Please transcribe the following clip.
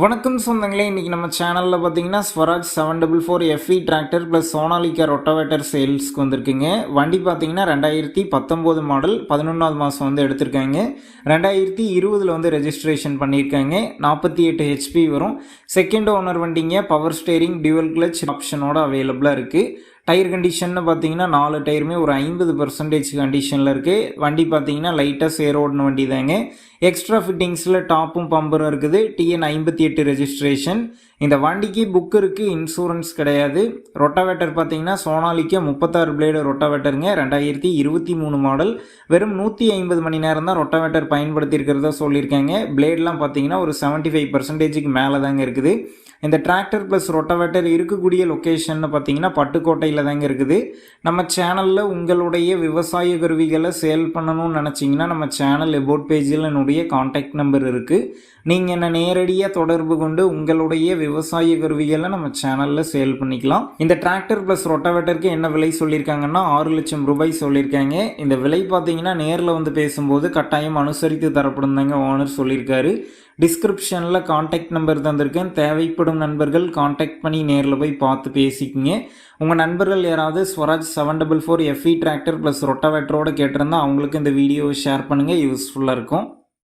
வணக்கம் சொந்தங்களே இன்றைக்கி நம்ம சேனலில் பார்த்தீங்கன்னா Swaraj seven double four FE tractor plus Sonalika rotavator சேல்ஸ்க்கு வந்திருக்குங்க. வண்டி பார்த்தீங்கன்னா ரெண்டாயிரத்தி பத்தொம்போது மாடல் பதினொன்றாவது மாதம் வந்து எடுத்திருக்காங்க. ரெண்டாயிரத்தி இருபதில் வந்து ரெஜிஸ்ட்ரேஷன் பண்ணியிருக்காங்க. நாற்பத்தி எட்டு ஹெச்பி வரும். செகண்ட் ஓனர் வண்டிங்க பவர் ஸ்டேரிங் டியூவல் கிளச் ஆப்ஷனோட அவைலபிளாக இருக்குது டயர் கண்டிஷன்னு பார்த்தீங்கன்னா நாலு டயருமே ஒரு ஐம்பது பர்சன்டேஜ் கண்டிஷனில் இருக்குது வண்டி பார்த்தீங்கன்னா லைட்டாக சேரோடின வண்டி தாங்க. எக்ஸ்ட்ரா ஃபிட்டிங்ஸில் டாப்பும் பம்பரும் இருக்குது. டிஎன் ஐம்பத்தி எட்டு ரெஜிஸ்ட்ரேஷன் இந்த வண்டிக்கு புக் இருக்குது இன்சூரன்ஸ் கிடையாது. ரொட்டாவேட்டர் பார்த்தீங்கன்னா சோனாலிக்கா முப்பத்தாறு பிளேடு ரொட்டாவேட்டருங்க ரெண்டாயிரத்தி இருபத்தி மூணு மாடல் வெறும் நூற்றி ஐம்பது மணி நேரம் தான் ரொட்டாவேட்டர் பயன்படுத்தியிருக்கிறதா சொல்லியிருக்காங்க. பிளேட்லாம் பார்த்தீங்கன்னா ஒரு செவன்ட்டி ஃபைவ் பர்சன்டேஜுக்கு மேலே தாங்க இருக்குது. இந்த டிராக்டர் ப்ளஸ் ரொட்டவேட்டர் இருக்கக்கூடிய லொக்கேஷன் பார்த்தீங்கன்னா பட்டுக்கோட்டையில் தாங்க இருக்குது. நம்ம சேனலில் உங்களுடைய விவசாய கருவிகளை சேல் பண்ணணும்னு நினச்சிங்கன்னா நம்ம சேனல் எபோட் பேஜில் என்னுடைய காண்டாக்ட் நம்பர் இருக்குது நீங்கள் என்னை நேரடியாக தொடர்பு கொண்டு உங்களுடைய விவசாய கருவிகளை நம்ம சேனலில் சேல் பண்ணிக்கலாம். இந்த டிராக்டர் ப்ளஸ் ரொட்டவேட்டருக்கு என்ன விலை சொல்லியிருக்காங்கன்னா ஆறு லட்சம் ரூபாய் சொல்லியிருக்காங்க. இந்த விலை பார்த்தீங்கன்னா நேரில் வந்து பேசும்போது கட்டாயம் அனுசரித்து தரப்படும் தாங்க ஓனர் சொல்லியிருக்காரு. டிஸ்கிரிப்ஷனில் காண்டாக்ட் நம்பர் தந்திருக்கேன். தேவைப்படும் நண்பர்கள் காண்டாக்ட் பண்ணி நேரில் போய் பார்த்து பேசிக்கிங்க. உங்கள் நண்பர்கள் யாராவது Swaraj seven double four FE tractor plus ரொட்டவேட்டரோட கேட்டிருந்தா அவங்களுக்கு இந்த வீடியோவை ஷேர் பண்ணுங்கள் யூஸ்ஃபுல்லாக இருக்கும்.